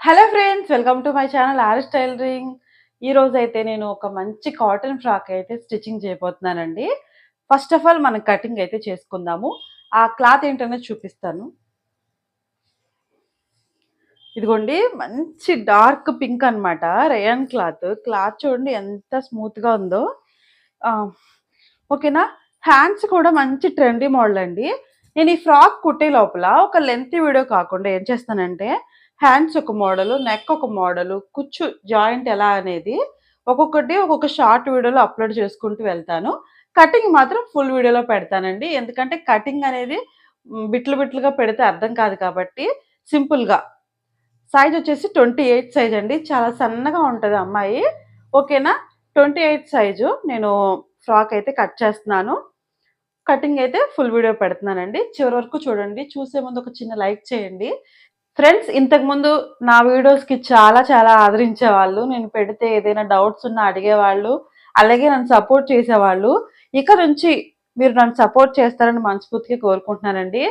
Hello friends welcome to my channel R S tailoring ఈ రోజు అయితే నేను ఒక మంచి కాటన్ ఫ్రాక్ అయితే స్టిచ్చింగ్ చేయబోతున్నానండి. ఫస్ట్ ఆఫ్ ఆల్ మనం కటింగ్ అయితే చేసుకుందాము. ఆ క్లాత్ ఏంటనేది చూపిస్తాను. ఇదిగోండి మంచి డార్క్ పింక్ అన్నమాట రేయన్ క్లాత్ క్లాత్ చూడండి ఎంత స్మూత్గా ఉందో. ఓకేనా? హ్యాండ్స్ కూడా మంచి ట్రెండీ మోడల్ అండి. నేను ఈ ఫ్రాక్ కుట్టే లోపల ఒక లెంత్ వీడియో కాకుండా ఏం చేస్తానంటే హ్యాండ్స్ ఒక మోడల్ నెక్ ఒక మోడల్ కుచ్చు జాయింట్ ఎలా అనేది ఒక్కొక్కటి ఒక్కొక్క షార్ట్ వీడియోలో అప్లోడ్ చేసుకుంటూ వెళ్తాను. కటింగ్ మాత్రం ఫుల్ వీడియోలో పెడతానండి. ఎందుకంటే కటింగ్ అనేది బిట్లు బిట్లుగా పెడితే అర్థం కాదు కాబట్టి సింపుల్గా సైజ్ వచ్చేసి ట్వంటీ ఎయిట్ సైజ్ అండి. చాలా సన్నగా ఉంటుంది అమ్మాయి. ఓకేనా? Twenty eight size. నేను ఫ్రాక్ అయితే కట్ చేస్తున్నాను. కటింగ్ అయితే ఫుల్ వీడియో పెడుతున్నానండి. చివరి వరకు చూడండి. చూసే ముందు ఒక చిన్న లైక్ చేయండి. ఫ్రెండ్స్ ఇంతకుముందు నా వీడియోస్కి చాలా చాలా ఆదరించే వాళ్ళు నేను పెడితే ఏదైనా డౌట్స్ ఉన్నా అడిగేవాళ్ళు. అలాగే నన్ను సపోర్ట్ చేసేవాళ్ళు. ఇక నుంచి మీరు నన్ను సపోర్ట్ చేస్తారని మనస్ఫూర్తిగా కోరుకుంటున్నానండి.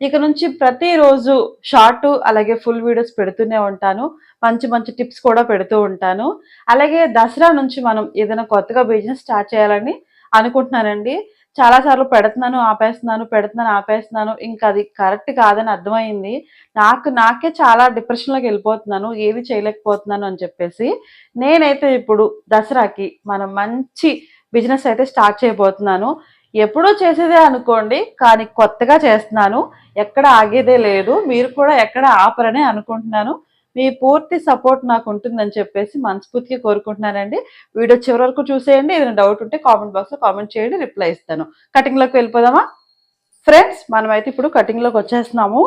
ఇక నుంచి ప్రతిరోజు షార్ట్ అలాగే ఫుల్ వీడియోస్ పెడుతూనే ఉంటాను. మంచి మంచి టిప్స్ కూడా పెడుతూ ఉంటాను. అలాగే దసరా నుంచి మనం ఏదైనా కొత్తగా బిజినెస్ స్టార్ట్ చేయాలని అనుకుంటున్నానండి. చాలా సార్లు పెడుతున్నాను ఆపేస్తున్నాను పెడుతున్నాను ఆపేస్తున్నాను. ఇంకా అది కరెక్ట్ కాదని అర్థమైంది. నాకు నాకే చాలా డిప్రెషన్లోకి వెళ్ళిపోతున్నాను ఏది చేయలేకపోతున్నాను అని చెప్పేసి నేనైతే ఇప్పుడు దసరాకి మనం మంచి బిజినెస్ అయితే స్టార్ట్ చేయబోతున్నాను. ఎప్పుడూ చేసేదే అనుకోండి కానీ కొత్తగా చేస్తున్నాను. ఎక్కడ ఆగేదే లేదు. మీరు కూడా ఎక్కడ ఆపరనే అనుకుంటున్నాను. మీ పూర్తి సపోర్ట్ నాకు ఉంటుందని చెప్పేసి మనస్ఫూర్తిగా కోరుకుంటున్నానండి. వీడియో చివరి వరకు చూసేయండి. ఏదైనా డౌట్ ఉంటే కామెంట్ బాక్స్లో కామెంట్ చేయండి రిప్లై ఇస్తాను. కటింగ్లోకి వెళ్ళిపోదామా? ఫ్రెండ్స్ మనమైతే ఇప్పుడు కటింగ్లోకి వచ్చేస్తున్నాము.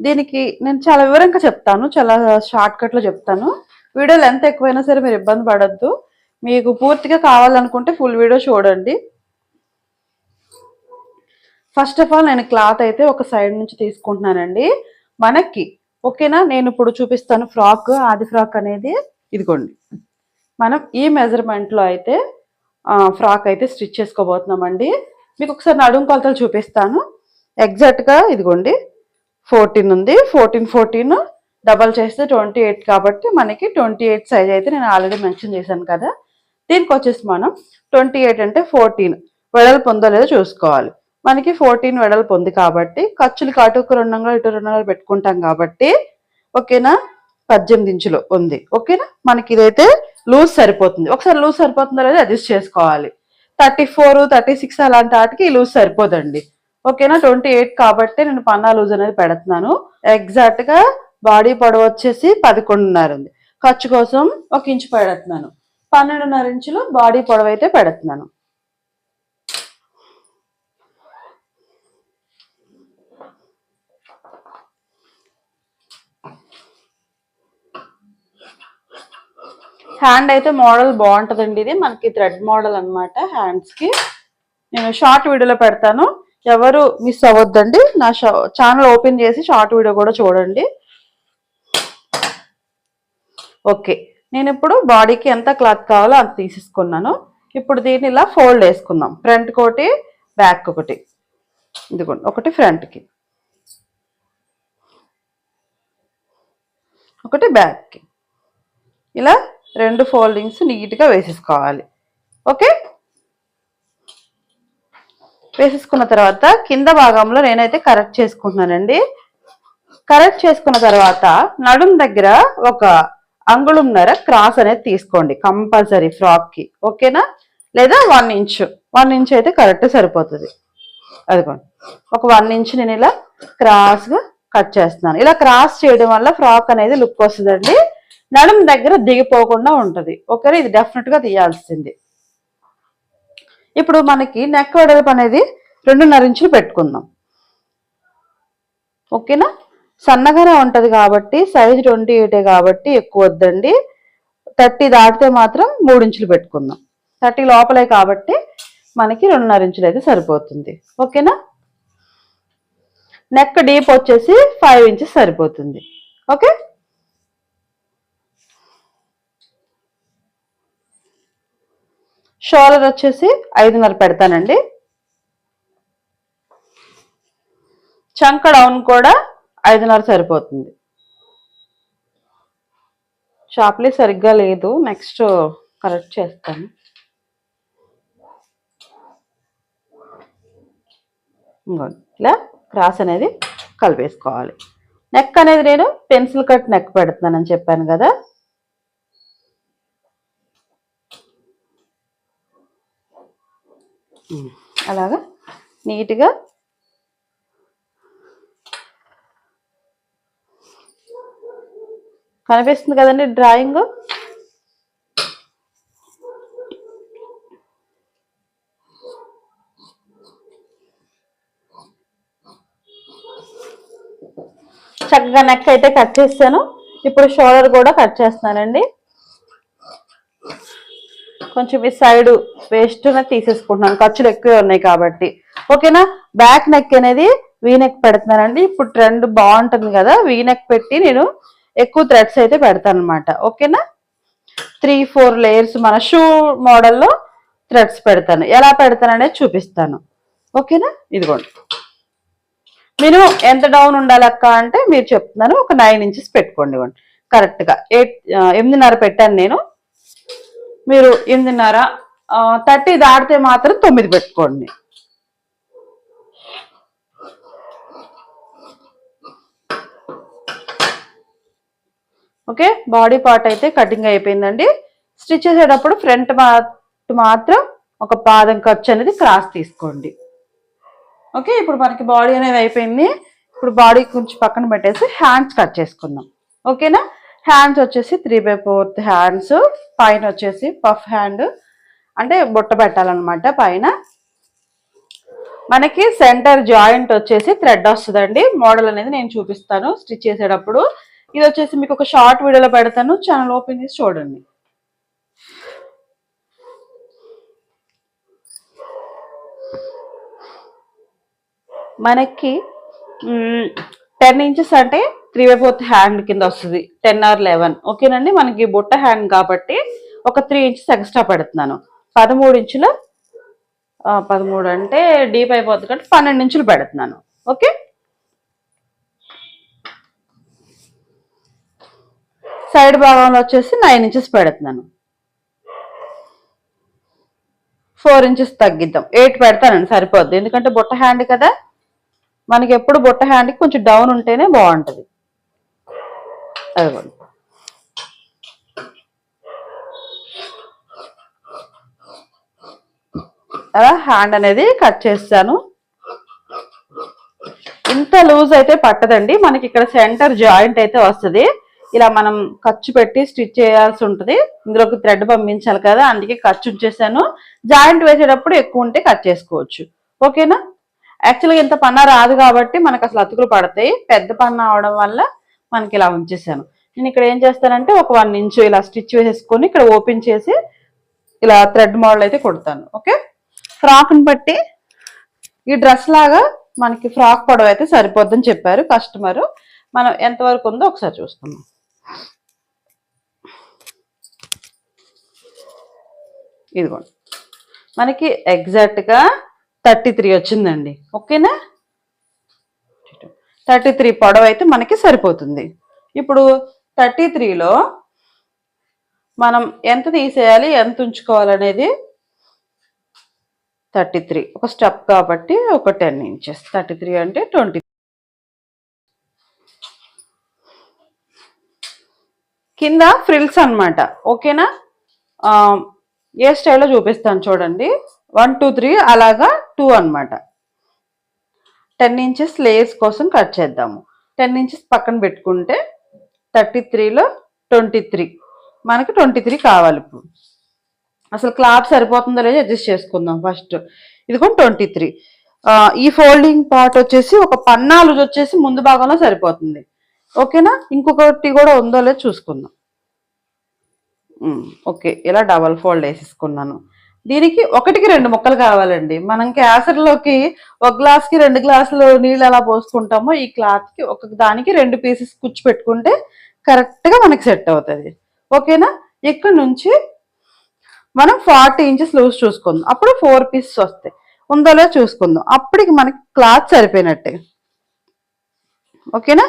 దీనికి నేను చాలా వివరంగా చెప్తాను చాలా షార్ట్ కట్లో చెప్తాను. వీడియో లెంత్ ఎక్కువైనా సరే మీరు ఇబ్బంది పడద్దు. మీకు పూర్తిగా కావాలనుకుంటే ఫుల్ వీడియో చూడండి. ఫస్ట్ ఆఫ్ ఆల్ నేను క్లాత్ అయితే ఒక సైడ్ నుంచి తీసుకుంటున్నానండి. మనకి ఓకేనా? నేను ఇప్పుడు చూపిస్తాను ఫ్రాక్ ఆది ఫ్రాక్ అనేది. ఇదిగోండి. మనం ఈ మెజర్మెంట్లో అయితే ఫ్రాక్ అయితే స్టిచ్ చేసుకోబోతున్నామండి. మీకు ఒకసారి నడుం కొలతలు చూపిస్తాను. ఎగ్జాక్ట్గా ఇదిగోండి ఫోర్టీన్ ఉంది. ఫోర్టీన్ ఫోర్టీన్ డబల్ చేస్తే ట్వంటీ ఎయిట్ కాబట్టి మనకి ట్వంటీ ఎయిట్ సైజ్ అయితే నేను ఆల్రెడీ మెన్షన్ చేశాను కదా. దీనికి వచ్చేసి మనం ట్వంటీ ఎయిట్ అంటే ఫోర్టీన్. వెడల్పు ఉందో లేదో చూసుకోవాలి. మనకి ఫోర్టీన్ వెడల్పు ఉంది కాబట్టి ఖర్చులు అటు ఒక రెండు వందలు ఇటు రెండు వందలు పెట్టుకుంటాం కాబట్టి ఓకేనా? పద్దెనిమిది ఇంచులు ఉంది. ఓకేనా? మనకి ఇదైతే లూజ్ సరిపోతుంది. ఒకసారి లూజ్ సరిపోతుందో లేదో అడ్జస్ట్ చేసుకోవాలి. థర్టీ ఫోర్ థర్టీ సిక్స్ అలాంటి వాటికి లూజ్ సరిపోదండి. ఓకేనా? ట్వంటీ ఎయిట్ కాబట్టి నేను పన్నా లూజ్ అనేది పెడుతున్నాను. ఎగ్జాక్ట్గా బాడీ పొడవు వచ్చేసి పదకొండున్నర ఉంది. ఖర్చు కోసం ఒక ఇంచు పెడుతున్నాను. పన్నెండున్నర ఇంచులు బాడీ పొడవు అయితే పెడుతున్నాను. హ్యాండ్ అయితే మోడల్ బాగుంటుందండి ఇది. మనకి థ్రెడ్ మోడల్ అనమాట హ్యాండ్స్కి నేను షార్ట్ వీడియోలో పెడతాను. ఎవరు మిస్ అవ్వద్దండి. నా ఛానల్ ఓపెన్ చేసి షార్ట్ వీడియో కూడా చూడండి. ఓకే నేను ఇప్పుడు బాడీకి ఎంత క్లాత్ కావాలో అంత తీసేసుకున్నాను. ఇప్పుడు దీన్ని ఇలా ఫోల్డ్ వేసుకుందాం. ఫ్రంట్ ఒకటి బ్యాక్ ఒకటి. ఇదిగోండి ఒకటి ఫ్రంట్కి ఒకటి బ్యాక్కి ఇలా రెండు ఫోల్డింగ్స్ నీట్గా వేసేసుకోవాలి. ఓకే? వేసేసుకున్న తర్వాత కింద భాగంలో నేనైతే కరెక్ట్ చేసుకుంటున్నానండి. కరెక్ట్ చేసుకున్న తర్వాత నడుం దగ్గర ఒక అంగుళంన్నర క్రాస్ అనేది తీసుకోండి కంపల్సరీ ఫ్రాక్కి. ఓకేనా? లేదా వన్ ఇంచ్. వన్ ఇంచ్ అయితే కరెక్ట్ సరిపోతుంది. అదిగోండి. ఒక వన్ ఇంచ్ నేను ఇలా క్రాస్గా కట్ చేస్తున్నాను. ఇలా క్రాస్ చేయడం వల్ల ఫ్రాక్ అనేది లుక్ వస్తుందండి. నడుం దగ్గర దిగిపోకుండా ఉంటుంది. ఒకరే ఇది డెఫినెట్గా తీయాల్సింది. ఇప్పుడు మనకి నెక్ వెడల్పు అనేది రెండున్నర ఇంచులు పెట్టుకుందాం. ఓకేనా? సన్నగానే ఉంటుంది కాబట్టి సైజ్ ట్వంటీ ఎయిటే కాబట్టి ఎక్కువ వద్దండి. థర్టీ దాటితే మాత్రం మూడు ఇంచులు పెట్టుకుందాం. థర్టీ లోపలే కాబట్టి మనకి రెండున్నర ఇంచులు అయితే సరిపోతుంది. ఓకేనా? నెక్ డీప్ వచ్చేసి ఫైవ్ ఇంచెస్ సరిపోతుంది. ఓకే? షోలర్ వచ్చేసి ఐదున్నర పెడతానండి. చంక డౌన్ కూడా ఐదున్నర సరిపోతుంది. షాప్లీ సరిగ్గా లేదు. నెక్స్ట్ కరెక్ట్ చేస్తాను. ఇలా క్రాస్ అనేది కలిపేసుకోవాలి. నెక్ అనేది నేను పెన్సిల్ కట్ నెక్ పెడుతున్నానని చెప్పాను కదా. అలాగా? నీట్గా? కనిపిస్తుంది కదండి డ్రాయింగ్? చక్కగా నెక్ అయితే కట్ చేస్తాను. ఇప్పుడు షోల్డర్ కూడా కట్ చేస్తున్నానండి. కొంచెం ఈ సైడు వేస్ట్ తీసేసుకుంటున్నాను. ఖర్చులు ఎక్కువే ఉన్నాయి కాబట్టి. ఓకేనా? బ్యాక్ నెక్ అనేది వీ నెక్ పెడుతున్నానండి. ఇప్పుడు ట్రెండ్ బాగుంటుంది కదా వీ నెక్ పెట్టి నేను ఎక్కువ థ్రెడ్స్ అయితే పెడతాను అనమాట ఓకేనా? త్రీ ఫోర్ లేయర్స్ మన షూ మోడల్లో థ్రెడ్స్ పెడతాను. ఎలా పెడతాను అనేది చూపిస్తాను. ఓకేనా? ఇదిగోండి. మీరు ఎంత డౌన్ ఉండాలక్క అంటే మీరు చెప్తున్నాను ఒక నైన్ ఇంచెస్ పెట్టుకోండి ఇవ్వండి కరెక్ట్గా ఎయిట్ ఎనిమిదిన్నర పెట్టాను నేను. మీరు ఎనిమిదిన్నర థర్టీ దాటితే మాత్రం తొమ్మిది పెట్టుకోండి. ఓకే? బాడీ పార్ట్ అయితే కటింగ్ అయిపోయిందండి. స్టిచ్ చేసేటప్పుడు ఫ్రంట్ మాత్రం ఒక పాదం ఖర్చు అనేది క్రాస్ తీసుకోండి. ఓకే? ఇప్పుడు మనకి బాడీ అనేది అయిపోయింది. ఇప్పుడు బాడీ కొంచెం పక్కన పెట్టేసి హ్యాండ్స్ కట్ చేసుకుందాం. ఓకేనా? హ్యాండ్స్ వచ్చేసి త్రీ బై ఫోర్త్ హ్యాండ్స్. పైన వచ్చేసి పఫ్ హ్యాండ్. అంటే బుట్ట పెట్టాలన్నమాట పైన. మనకి సెంటర్ జాయింట్ వచ్చేసి థ్రెడ్ వస్తుందండి. మోడల్ అనేది నేను చూపిస్తాను స్టిచ్ చేసేటప్పుడు. ఇది వచ్చేసి మీకు ఒక షార్ట్ వీడియోలో పెడతాను. ఛానల్ ఓపెన్ చేసి చూడండి. మనకి టెన్ ఇంచెస్ అంటే త్రీ బై ఫోర్త్ హ్యాండ్ కింద వస్తుంది. Ten or eleven. ఓకేనండి? మనకి బుట్ట హ్యాండ్ కాబట్టి ఒక త్రీ ఇంచెస్ ఎక్స్ట్రా పెడుతున్నాను. పదమూడు ఇంచుల పదమూడు అంటే డీప్ అయిపోతుంది కాబట్టి పన్నెండు ఇంచులు పెడుతున్నాను. ఓకే? సైడ్ భాగంలో వచ్చేసి నైన్ ఇంచెస్ పెడుతున్నాను. ఫోర్ ఇంచెస్ తగ్గిద్దాం. ఎయిట్ పెడతానండి సరిపోద్ది. ఎందుకంటే బుట్ట హ్యాండ్ కదా. మనకి ఎప్పుడు బుట్ట హ్యాండ్కి కొంచెం డౌన్ ఉంటేనే బాగుంటుంది. అదిగోండి. అలా హ్యాండ్ అనేది కట్ చేస్తాను. ఇంత లూజ్ అయితే పట్టదండి. మనకి ఇక్కడ సెంటర్ జాయింట్ అయితే వస్తుంది. ఇలా మనం ఖర్చు పెట్టి స్టిచ్ చేయాల్సి ఉంటుంది. ఇందులోకి థ్రెడ్ పంపించాలి కదా అందుకే ఖర్చు ఉంచేసాను. జాయింట్ వేసేటప్పుడు ఎక్కువ ఉంటే కట్ చేసుకోవచ్చు. ఓకేనా యాక్చువల్గా ఇంత పన్న రాదు కాబట్టి మనకు అసలు అతుకులు పడతాయి. పెద్ద పన్న అవడం వల్ల మనకి ఇలా ఉంచేసాను. నేను ఇక్కడ ఏం చేస్తానంటే ఒక వన్ ఇంచు ఇలా స్టిచ్ వేసేసుకొని ఇక్కడ ఓపెన్ చేసి ఇలా థ్రెడ్ మోడల్ అయితే కొడతాను. ఓకే ఫ్రాక్ని బట్టి ఈ డ్రెస్ లాగా మనకి ఫ్రాక్ పొడవు అయితే సరిపోద్దని చెప్పారు కస్టమర్. మనం ఎంతవరకు ఉందో ఒకసారి చూస్తున్నాం ఇదిగోండి. మనకి ఎగ్జాక్ట్గా థర్టీ త్రీ వచ్చిందండి. ఓకేనా? థర్టీ త్రీ పొడవు అయితే మనకి సరిపోతుంది. ఇప్పుడు థర్టీ త్రీలో మనం ఎంత తీసేయాలి ఎంత ఉంచుకోవాలనేది థర్టీ త్రీ. ఒక స్టెప్ కాబట్టి ఒక టెన్ ఇంచెస్. థర్టీ త్రీ అంటే ట్వంటీ. కింద ఫ్రిల్స్ అనమాట ఓకేనా? ఏ స్టైల్లో చూపిస్తాను చూడండి. వన్ టూ త్రీ అలాగా టూ అనమాట టెన్ ఇంచెస్ లేయర్స్ కోసం కట్ చేద్దాము. టెన్ ఇంచెస్ పక్కన పెట్టుకుంటే థర్టీ త్రీలో ట్వంటీ త్రీ. మనకి ట్వంటీ త్రీ కావాలి ఇప్పుడు. అసలు క్లాత్ సరిపోతుందో లేదో అడ్జస్ట్ చేసుకుందాం ఫస్ట్. ఇదిగో ట్వంటీ త్రీ. ఈ ఫోల్డింగ్ పార్ట్ వచ్చేసి ఒక పన్నాలు వచ్చేసి ముందు భాగంలో సరిపోతుంది. ఓకేనా? ఇంకొకటి కూడా ఉందో లేదో చూసుకుందాం. ఓకే. ఇలా డబల్ ఫోల్డ్ వేసేసుకున్నాను. దీనికి ఒకటికి రెండు ముక్కలు కావాలండి. మనం క్యాసర్లోకి ఒక గ్లాస్కి రెండు గ్లాసులు నీళ్ళు ఎలా పోసుకుంటామో ఈ క్లాత్కి ఒక దానికి రెండు పీసెస్ కుచ్చి పెట్టుకుంటే కరెక్ట్గా మనకి సెట్ అవుతుంది. ఓకేనా? ఇక్కడ నుంచి మనం ఫార్టీ ఇంచెస్ లూజ్ చూసుకుందాం. అప్పుడు ఫోర్ పీసెస్ వస్తాయి. ఉందో లేదో చూసుకుందాం. అప్పటికి మనకి క్లాత్ సరిపోయినట్టే. ఓకేనా?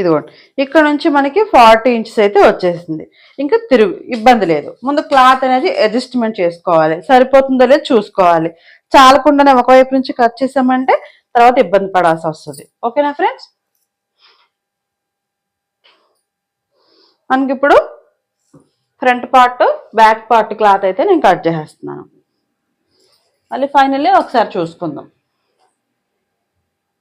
ఇదిగోండి. ఇక్కడ నుంచి మనకి ఫార్టీ ఇంచెస్ అయితే వచ్చేసింది. ఇంకా తిరుగు ఇబ్బంది లేదు. ముందు క్లాత్ అనేది అడ్జస్ట్మెంట్ చేసుకోవాలి. సరిపోతుందో లేదో చూసుకోవాలి. చాలకుండానే ఒకవైపు నుంచి కట్ చేసామంటే తర్వాత ఇబ్బంది పడాల్సి వస్తుంది. ఓకేనా ఫ్రెండ్స్ మనకి ఇప్పుడు front part back part cloth అయితే నేను కట్ చేసేస్తున్నాను. మళ్ళీ ఫైనల్లీ ఒకసారి చూసుకుందాం.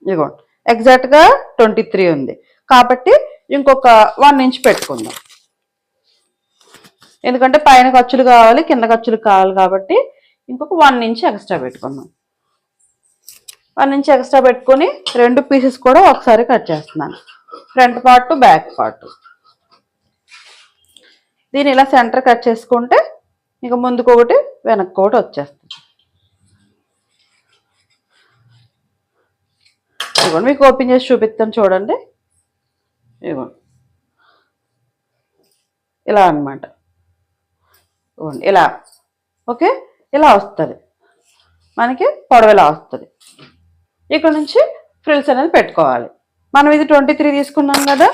ఇదిగోండి ఎగ్జాక్ట్గా ట్వంటీ త్రీ ఉంది. కాబట్టి ఇంకొక వన్ ఇంచ్ పెట్టుకుందాం. ఎందుకంటే పైన ఖర్చులు కావాలి కింద ఖర్చులు కావాలి కాబట్టి ఇంకొక వన్ ఇంచ్ ఎక్స్ట్రా పెట్టుకుందాం. వన్ ఇంచ్ ఎక్స్ట్రా పెట్టుకొని రెండు పీసెస్ కూడా ఒకసారి కట్ చేస్తున్నాను. ఫ్రంట్ పార్ట్ బ్యాక్ పార్ట్ దీన్ని ఇలా సెంటర్ కట్ చేసుకుంటే ఇక ముందుకు ఒకటి వెనక్కి ఒకటి వచ్చేస్తుంది. ఇదిగోండి మీకు ఓపెన్ చేసి చూపిస్తాను చూడండి. ఇదిగోండి. ఇలా అనమాట ఇవ్వండి ఇలా. ఓకే? ఇలా వస్తుంది. మనకి పొడవ ఇలా వస్తుంది. ఇక్కడ నుంచి ఫ్రిల్స్ అనేది పెట్టుకోవాలి. మనం ఇది ట్వంటీ త్రీ తీసుకున్నాం కదా?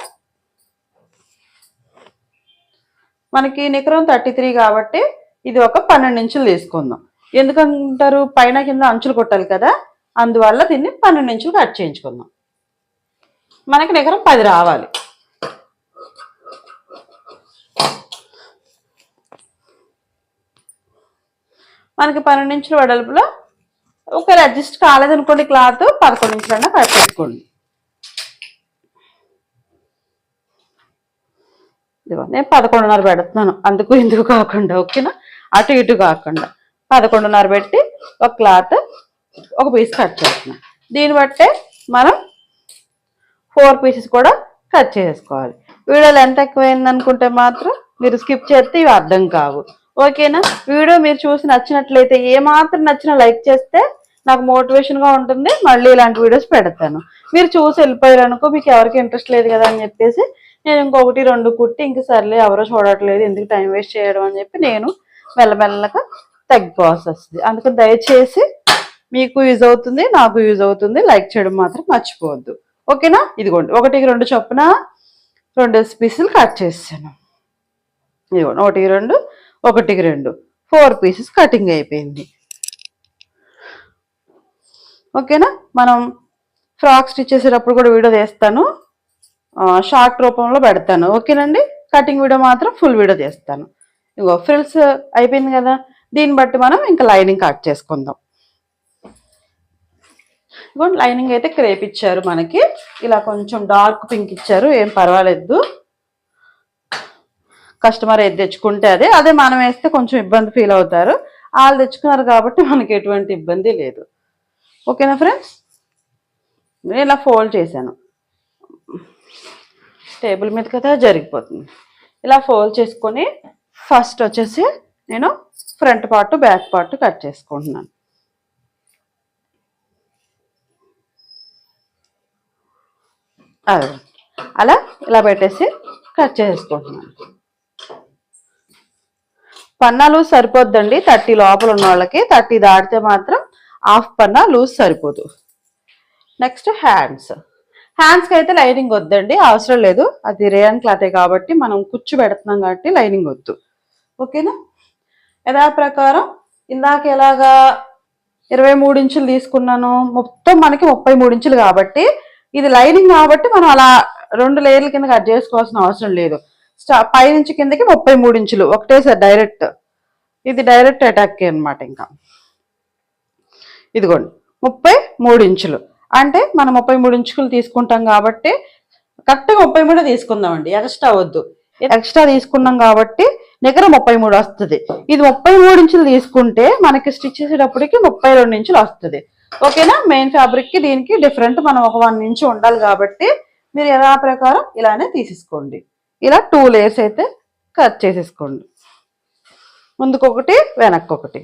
మనకి నికరం థర్టీ త్రీ కాబట్టి ఇది ఒక పన్నెండు ఇంచులు తీసుకుందాం. ఎందుకంటారు? పైన కింద అంచులు కొట్టాలి కదా? అందువల్ల దీన్ని పన్నెండు ఇంచులు కట్ చేయించుకుందాం. మనకి నికరం పది రావాలి. మనకి పన్నెండు ఇంచులు వెడల్పులో ఒకవేళ అడ్జస్ట్ కాలేదనుకోండి క్లాత్ పదకొండు ఇంచులన్నా కట్ పెట్టుకోండి ఇదిగో నేను పదకొండున్నర పెడుతున్నాను. అందుకు ఇందుకు కాకుండా ఓకేనా? అటు ఇటు కాకుండా. పదకొండున్నర పెట్టి ఒక క్లాత్ ఒక పీస్ కట్ చేస్తున్నాను దీన్ని బట్టే మనం ఫోర్ పీసెస్ కూడా కట్ చేసుకోవాలి. వీడియోలు ఎంత ఎక్కువైంది అనుకుంటే మాత్రం మీరు స్కిప్ చేస్తే ఇవి అర్థం కావు. ఓకేనా? వీడియో మీరు చూసి నచ్చినట్లయితే ఏ మాత్రం నచ్చినా లైక్ చేస్తే నాకు మోటివేషన్గా ఉంటుంది. మళ్ళీ ఇలాంటి వీడియోస్ పెడతాను. మీరు చూసి వెళ్ళిపోయారు అనుకో మీకు ఎవరికి ఇంట్రెస్ట్ లేదు కదా అని చెప్పేసి నేను ఇంకొకటి రెండు కుట్టి ఇంక సర్లే ఎవరో చూడట్లేదు ఎందుకు టైం వేస్ట్ చేయడం అని చెప్పి నేను మెల్లమెల్లగా తగ్గిపోవాల్సి వస్తుంది అందుకని దయచేసి మీకు యూజ్ అవుతుంది నాకు యూజ్ అవుతుంది లైక్ చేయడం మాత్రం మర్చిపోవద్దు. ఓకేనా? ఇదిగోండి ఒకటికి రెండు చొప్పున రెండు పీసులు కట్ చేసాను ఇదిగోండి ఒకటికి రెండు ఒకటికి రెండు. ఫోర్ పీసెస్ కటింగ్ అయిపోయింది. ఓకేనా? మనం ఫ్రాక్ స్టిచ్ చేసేటప్పుడు కూడా వీడియో చేస్తాను షార్ట్ రూపంలో పెడతాను. ఓకేనండి? కటింగ్ వీడియో మాత్రం ఫుల్ వీడియో చేస్తాను. ఇంకో ఫ్రిల్స్ అయిపోయింది కదా? దీన్ని బట్టి మనం ఇంకా లైనింగ్ కట్ చేసుకుందాం. ఇగోండి లైనింగ్ అయితే క్రేప్ ఇచ్చారు మనకి. ఇలా కొంచెం డార్క్ పింక్ ఇచ్చారు. ఏం పర్వాలేదు. కస్టమర్ ఏది తెచ్చుకుంటే అదే. అదే మనం వేస్తే కొంచెం ఇబ్బంది ఫీల్ అవుతారు. వాళ్ళు తెచ్చుకున్నారు కాబట్టి మనకి ఎటువంటి ఇబ్బంది లేదు. ఓకేనా ఫ్రెండ్స్? నేను ఇలా ఫోల్డ్ చేశాను. టేబుల్ మీద కదా జరిగిపోతుంది. ఇలా ఫోల్డ్ చేసుకొని ఫస్ట్ వచ్చేసి నేను front part back part cut చేసుకుంటున్నాను. అదే అలా ఇలా పెట్టేసి కట్ చేసుకుంటున్నాను. పన్నా లూజ్ సరిపోద్దండి. థర్టీ లోపల ఉన్న వాళ్ళకి థర్టీ దాటితే మాత్రం హాఫ్ పన్నా లూజ్ సరిపోదు. Next hands. హ్యాండ్స్కి అయితే లైనింగ్ వద్దండి అవసరం లేదు. అది రేయన్ క్లాతే కాబట్టి మనం కుచ్చు పెడుతున్నాం కాబట్టి లైనింగ్ వద్దు. ఓకేనా? యథా ప్రకారం ఇందాక ఎలాగా ఇరవై మూడు ఇంచులు తీసుకున్నాను మొత్తం మనకి ముప్పై మూడు ఇంచులు కాబట్టి ఇది లైనింగ్ కాబట్టి మనం అలా రెండు లేయర్ల కింద కట్ చేసుకోవాల్సిన అవసరం లేదు. స్టా పై నుంచి కిందకి ముప్పై మూడు ఇంచులు ఒకటేసారి డైరెక్ట్ ఇది డైరెక్ట్ అటాక్ అన్నమాట ఇంకా. ఇదిగోండి ముప్పై మూడు ఇంచులు. అంటే మనం ముప్పై మూడు ఇంచులు తీసుకుంటాం కాబట్టి కరెక్ట్గా ముప్పై మూడు తీసుకుందామండి. ఎక్స్ట్రా వద్దు ఎక్స్ట్రా తీసుకున్నాం కాబట్టి నికర ముప్పై మూడు వస్తుంది. ఇది ముప్పై మూడు ఇంచులు తీసుకుంటే మనకి స్టిచ్ చేసేటప్పటికి ముప్పై రెండు ఇంచులు వస్తుంది. ఓకేనా? మెయిన్ ఫ్యాబ్రిక్కి దీనికి డిఫరెంట్ మనం ఒక వన్ ఇంచు ఉండాలి కాబట్టి మీరు ఎలా ప్రకారం ఇలానే తీసేసుకోండి. ఇలా టూ లేయర్స్ అయితే కట్ చేసేసుకోండి. ముందుకొకటి వెనక్కొకటి.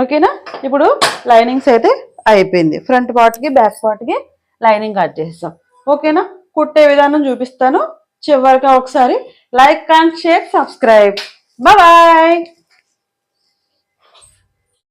ఓకేనా? ఇప్పుడు లైనింగ్స్ అయితే అయిపోయింది. ఫ్రంట్ పార్ట్కి బ్యాక్ పార్ట్కి లైనింగ్ కట్ చేస్తాం. ఓకేనా? కుట్టే విధానం చూపిస్తాను. చివరిగా ఒకసారి like and share subscribe bye